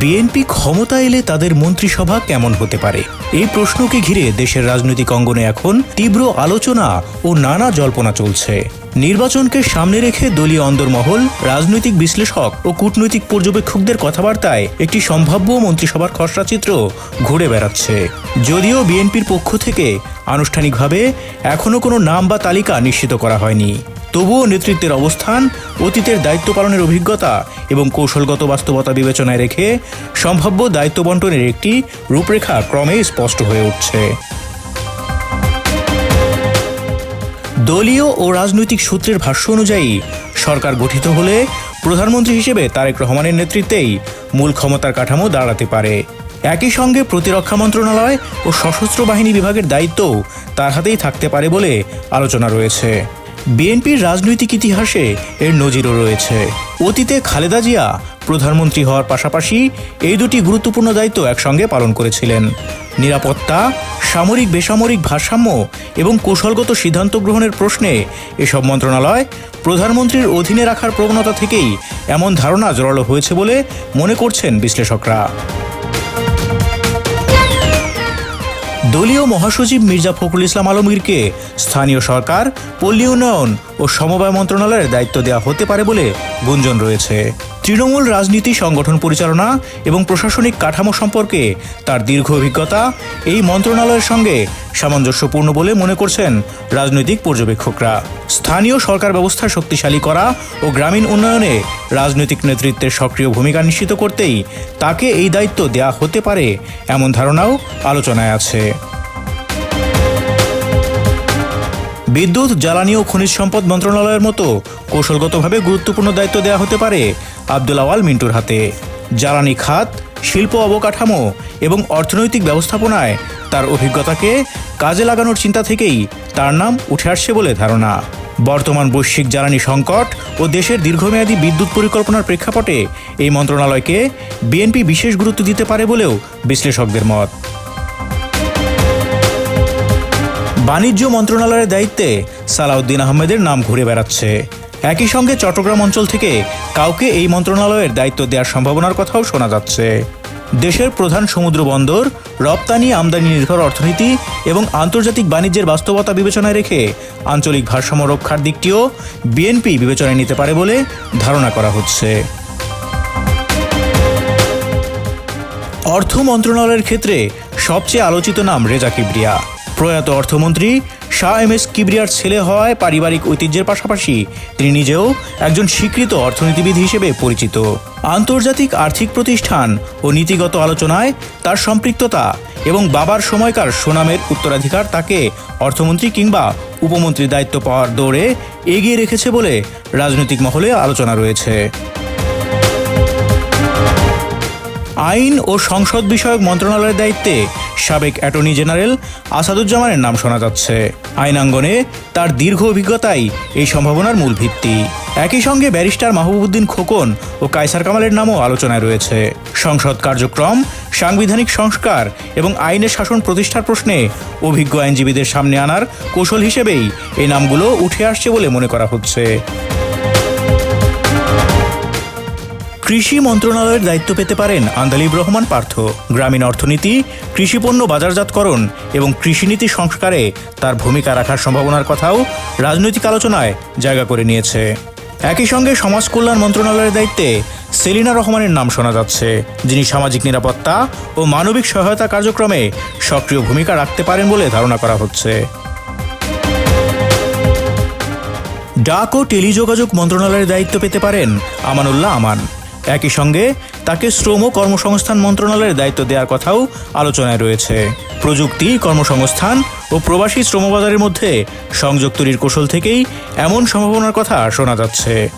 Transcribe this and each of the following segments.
BNP ক্ষমতা এলে তাদের মন্ত্রিসভা কেমন হতে পারে? এই প্রশ্নকে ঘিরে দেশের রাজনৈতিক অঙ্গনে এখন তীব্র আলোচনা ও নানা জল্পনা চলছে। নির্বাচনকে সামনে রেখে দলীয় অন্দরমহল, রাজনৈতিক বিশ্লেষক ও কূটনৈতিক পর্যবেক্ষকদের কথাবার্তায় একটি সম্ভাব্য মন্ত্রিসভার খসড়া চিত্র ঘুরে বেড়াচ্ছে। যদিও বিএনপির পক্ষ থেকে আনুষ্ঠানিকভাবে এখনও কোনো নাম বা তালিকা নিশ্চিত করা হয়নি। তবুও নেতৃত্বের অবস্থান, অতীতের দায়িত্ব পালনের অভিজ্ঞতা এবং কৌশলগত বাস্তবতা বিবেচনায় রেখে সম্ভাব্য দায়িত্ব বন্টনের একটি রূপরেখা ক্রমেই স্পষ্ট হয়ে উঠছে। দলীয় ও রাজনৈতিক সূত্রের ভাষ্য অনুযায়ী, সরকার গঠিত হলে প্রধানমন্ত্রী হিসেবে তারেক রহমানের নেতৃত্বেই মূল ক্ষমতার কাঠামো দাঁড়াতে পারে। একই সঙ্গে প্রতিরক্ষা মন্ত্রণালয় ও সশস্ত্র বাহিনী বিভাগের দায়িত্বও তার হাতেই থাকতে পারে বলে আলোচনা রয়েছে। বিএনপির রাজনৈতিক ইতিহাসে এর নজিরও রয়েছে। অতীতে খালেদা জিয়া প্রধানমন্ত্রী হওয়ার পাশাপাশি এই দুটি গুরুত্বপূর্ণ দায়িত্ব একসঙ্গে পালন করেছিলেন। নিরাপত্তা, সামরিক বেসামরিক ভারসাম্য এবং কৌশলগত সিদ্ধান্ত গ্রহণের প্রশ্নে এসব মন্ত্রণালয় প্রধানমন্ত্রীর অধীনে রাখার প্রবণতা থেকেই এমন ধারণা জোরালো হয়েছে বলে মনে করছেন বিশ্লেষকরা। দলীয় মহাসচিব মির্জা ফখরুল ইসলাম আলমগীরকে স্থানীয় সরকার, পল্লী উন্নয়ন ও সমবায় মন্ত্রণালয়ের দায়িত্ব দেওয়া হতে পারে বলে গুঞ্জন রয়েছে। তৃণমূল রাজনীতি সংগঠন পরিচালনা এবং প্রশাসনিক কাঠামো সম্পর্কে তার দীর্ঘ অভিজ্ঞতা এই মন্ত্রণালয়ের সঙ্গে সামঞ্জস্যপূর্ণ বলে মনে করছেন রাজনৈতিক পর্যবেক্ষকরা। স্থানীয় সরকার ব্যবস্থা শক্তিশালী করা ও গ্রামীণ উন্নয়নে রাজনৈতিক নেতৃত্বের সক্রিয় ভূমিকা নিশ্চিত করতেই তাকে এই দায়িত্ব দেয়া হতে পারে এমন ধারণাও আলোচনায় আছে। বিদ্যুৎ, জ্বালানি ও খনিজ সম্পদ মন্ত্রণালয়ের মতো কৌশলগতভাবে গুরুত্বপূর্ণ দায়িত্ব দেওয়া হতে পারে আব্দুল আওয়াল মিন্টুর হাতে। জ্বালানি খাত, শিল্প অবকাঠামো এবং অর্থনৈতিক ব্যবস্থাপনায় তার অভিজ্ঞতাকে কাজে লাগানোর চিন্তা থেকেই তার নাম উঠে আসছে বলে ধারণা। বর্তমান বৈশ্বিক জ্বালানি সংকট ও দেশের দীর্ঘমেয়াদী বিদ্যুৎ পরিকল্পনার প্রেক্ষাপটে এই মন্ত্রণালয়কে বিএনপি বিশেষ গুরুত্ব দিতে পারে বলেও বিশ্লেষকদের মত। বাণিজ্য মন্ত্রণালয়ের দায়িত্বে সালাউদ্দিন আহমেদের নাম ঘুরে বেড়াচ্ছে। একই সঙ্গে চট্টগ্রাম অঞ্চল থেকে কাউকে এই মন্ত্রণালয়ের দায়িত্ব দেওয়ার সম্ভাবনার কথাও শোনা যাচ্ছে। দেশের প্রধান সমুদ্র বন্দর রপ্তানি, আমদানি নির্ভর অর্থনীতি এবং আন্তর্জাতিক বাণিজ্যের বাস্তবতা বিবেচনায় রেখে আঞ্চলিক ভারসাম্য রক্ষার দিকটিও বিএনপি বিবেচনায় নিতে পারে বলে ধারণা করা হচ্ছে। অর্থ মন্ত্রণালয়ের ক্ষেত্রে সবচেয়ে আলোচিত নাম রেজা কিবরিয়া। প্রয়াত অর্থমন্ত্রী শাহ এম এস কিবরিয়ার ছেলে হওয়ায় পারিবারিক ঐতিহ্যের পাশাপাশি তিনি নিজেও একজন স্বীকৃত অর্থনীতিবিদ হিসেবে পরিচিত। আন্তর্জাতিক আর্থিক প্রতিষ্ঠান ও নীতিগত আলোচনায় তার সম্পৃক্ততা এবং বাবার সময়কার সুনামের উত্তরাধিকার তাকে অর্থমন্ত্রী কিংবা উপমন্ত্রীর দায়িত্ব পাওয়ার দৌড়ে এগিয়ে রেখেছে বলে রাজনৈতিক মহলে আলোচনা রয়েছে। আইন ও সংসদ বিষয়ক মন্ত্রণালয়ের দায়িত্বে সাবেক অ্যাটর্নি জেনারেল আসাদুজ্জামানের নাম শোনা যাচ্ছে। আইনাঙ্গনে তার দীর্ঘ অভিজ্ঞতাই এই সম্ভাবনার মূল ভিত্তি। একই সঙ্গে ব্যারিস্টার মাহবুবুদ্দিন খোকন ও কায়সার কামালের নামও আলোচনায় রয়েছে। সংসদ কার্যক্রম, সাংবিধানিক সংস্কার এবং আইনের শাসন প্রতিষ্ঠার প্রশ্নে অভিজ্ঞ আইনজীবীদের সামনে আনার কৌশল হিসেবেই এই নামগুলো উঠে আসছে বলে মনে করা হচ্ছে। কৃষি মন্ত্রণালয়ের দায়িত্ব পেতে পারেন আন্দালিব রহমান পার্থ। গ্রামীণ অর্থনীতি কৃষিপণ্য বাজারজাতকরণ এবং কৃষিনীতি সংস্কারে তার ভূমিকা রাখার সম্ভাবনার কথাও রাজনৈতিক আলোচনায় জায়গা করে নিয়েছে। একই সঙ্গে সমাজ কল্যাণ মন্ত্রণালয়ের দায়িত্বে সেলিনা রহমানের নাম শোনা যাচ্ছে। যিনি সামাজিক নিরাপত্তা ও মানবিক সহায়তা কার্যক্রমে সক্রিয় ভূমিকা রাখতে পারেন বলে ধারণা করা হচ্ছে। ডাক ও টেলিযোগাযোগ মন্ত্রণালয়ের দায়িত্ব পেতে পারেন আমানুল্লাহ আমান। একই সঙ্গে তাকে শ্রম ও কর্মসংস্থান মন্ত্রণালয়ের দায়িত্ব দেওয়ার কথাও আলোচনায় রয়েছে। প্রযুক্তি, কর্মসংস্থান ও প্রবাসী শ্রমবাজারের মধ্যে সংযোগ তৈরির কৌশল থেকেই এমন সম্ভাবনার কথা শোনা যাচ্ছে।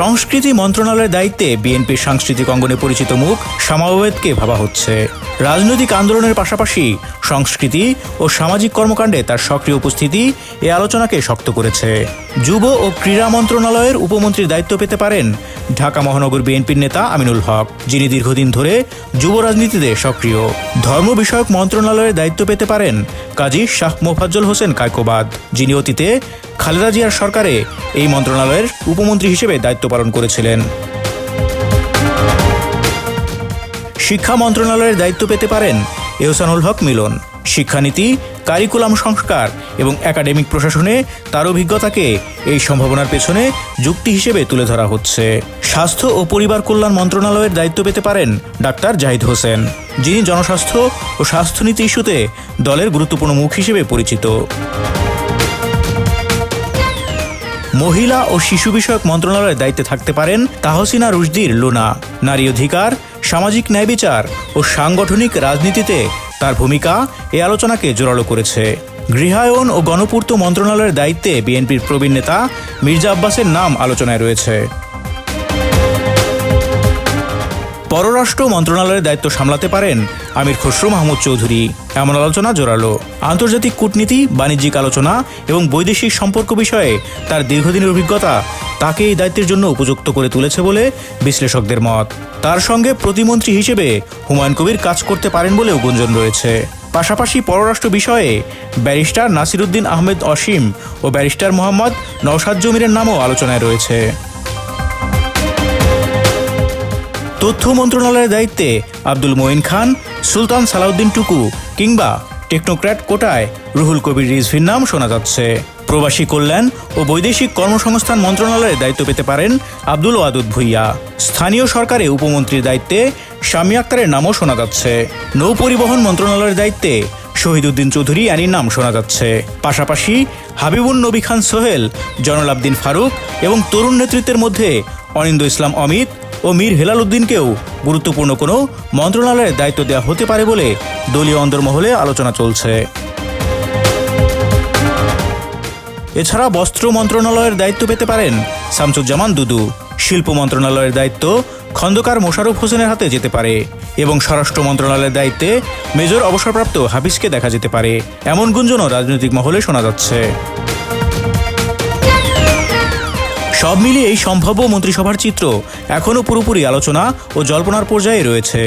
সংস্কৃতি মন্ত্রণালয়ের দায়িত্বে বিএনপির সাংস্কৃতিক অঙ্গনে পরিচিত মুখ সামাওয়েদকে ভাবা হচ্ছে। রাজনৈতিক আন্দোলনের পাশাপাশি সংস্কৃতি ও সামাজিক কর্মকাণ্ডে তার সক্রিয় উপস্থিতি এ আলোচনাকে শক্ত করেছে। যুব ও ক্রীড়া মন্ত্রণালয়ের উপমন্ত্রীর দায়িত্ব পেতে পারেন ঢাকা মহানগর বিএনপির নেতা আমিনুল হক, যিনি দীর্ঘদিন ধরে যুব রাজনীতিতে সক্রিয়। ধর্ম বিষয়ক মন্ত্রণালয়ের দায়িত্ব পেতে পারেন কাজী শাহ মোফাজ্জল হোসেন কায়কোবাদ, যিনি অতীতে খালেদা জিয়ার সরকারে এই মন্ত্রণালয়ের উপমন্ত্রী হিসেবে দায়িত্ব পালন করেছিলেন। শিক্ষা মন্ত্রণালয়ের দায়িত্ব পেতে পারেন এহসানুল হক মিলন। শিক্ষানীতি, কারিকুলাম সংস্কার এবং একাডেমিক প্রশাসনে তার অভিজ্ঞতাকে এই সম্ভাবনার পেছনে যুক্তি হিসেবে তুলে ধরা হচ্ছে। স্বাস্থ্য ও পরিবার কল্যাণ মন্ত্রণালয়ের দায়িত্ব পেতে পারেন ডাক্তার জাহিদ হোসেন, যিনি জনস্বাস্থ্য ও স্বাস্থ্যনীতি ইস্যুতে দলের গুরুত্বপূর্ণ মুখ হিসেবে পরিচিত। মহিলা ও শিশু বিষয়ক মন্ত্রণালয়ের দায়িত্বে থাকতে পারেন তাহসিনা রুশদির লুনা। নারী অধিকার, সামাজিক ন্যায় বিচার ও সাংগঠনিক রাজনীতিতে তার ভূমিকা এ আলোচনাকে জোরালো করেছে। গৃহায়ন ও গণপূর্ত মন্ত্রণালয়ের দায়িত্বে বিএনপির প্রবীণ নেতা মির্জা আব্বাসের নাম আলোচনায় রয়েছে। পররাষ্ট্র মন্ত্রণালয়ের দায়িত্ব সামলাতে পারেন আমির খসরু মাহমুদ চৌধুরী। এমন আলোচনা জোরালো। আন্তর্জাতিক কূটনীতি, বাণিজ্যিক আলোচনা এবং বৈদেশিক সম্পর্ক বিষয়ে তার দীর্ঘদিনের অভিজ্ঞতা তাকে এই দায়িত্বের জন্য উপযুক্ত করে তুলেছে বলে বিশ্লেষকদের মত। তার সঙ্গে প্রতিমন্ত্রী হিসেবে হুমায়ুন কবির কাজ করতে পারেন বলেও গুঞ্জন রয়েছে। পাশাপাশি পররাষ্ট্র বিষয়ে ব্যারিস্টার নাসিরুদ্দিন আহমেদ অসীম ও ব্যারিস্টার মোহাম্মদ নওশাদ জমিরের নামও আলোচনায় রয়েছে। তথ্য মন্ত্রণালয়ের দায়িত্বে আব্দুল মঈন খান, সুলতান সালাউদ্দিন টুকু কিংবা টেকনোক্র্যাট কোটায় রুহুল কবির রিজভির নাম শোনা যাচ্ছে। প্রবাসী কল্যাণ ও বৈদেশিক কর্মসংস্থান মন্ত্রণালয়ের দায়িত্ব পেতে পারেন আব্দুল ওয়াদুদ ভুইয়া। স্থানীয় সরকারে উপমন্ত্রীর দায়িত্বে শামী আক্তারের নামও শোনা যাচ্ছে। নৌ পরিবহন মন্ত্রণালয়ের দায়িত্বে শহীদুদ্দিন চৌধুরী অ্যানির নাম শোনা যাচ্ছে। পাশাপাশি হাবিবুন নবী খান সোহেল, জয়নাল আবদিন ফারুক এবং তরুণ নেতৃত্বের মধ্যে অনিন্দ ইসলাম অমিত ও মীর হেলাল উদ্দিনকেও গুরুত্বপূর্ণ কোনো মন্ত্রণালয়ের দায়িত্ব দেওয়া হতে পারে বলে দলীয় অন্দরমহলে আলোচনা চলছে। এছাড়া বস্ত্র মন্ত্রণালয়ের দায়িত্ব পেতে পারেন শামসুজ্জামান দুদু। শিল্প মন্ত্রণালয়ের দায়িত্ব খন্দকার মোশাররফ হোসেনের হাতে যেতে পারে এবং স্বরাষ্ট্র মন্ত্রণালয়ের দায়িত্বে মেজর অবসরপ্রাপ্ত হাফিজকে দেখা যেতে পারে। এমন গুঞ্জনও রাজনৈতিক মহলে শোনা যাচ্ছে। সব মিলিয়ে এই সম্ভাব্য মন্ত্রিসভার চিত্র এখনও পুরোপুরি আলোচনা ও জল্পনার পর্যায়ে রয়েছে।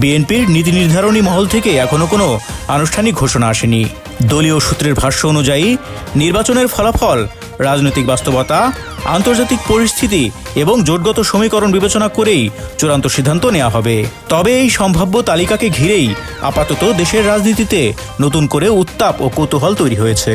বিএনপির নীতি নির্ধারণী মহল থেকে এখনও কোনো আনুষ্ঠানিক ঘোষণা আসেনি। দলীয় সূত্রের ভাষ্য অনুযায়ী, নির্বাচনের ফলাফল, রাজনৈতিক বাস্তবতা, আন্তর্জাতিক পরিস্থিতি এবং জোটগত সমীকরণ বিবেচনা করেই চূড়ান্ত সিদ্ধান্ত নেওয়া হবে। তবে এই সম্ভাব্য তালিকাকে ঘিরেই আপাতত দেশের রাজনীতিতে নতুন করে উত্তাপ ও কৌতূহল তৈরি হয়েছে।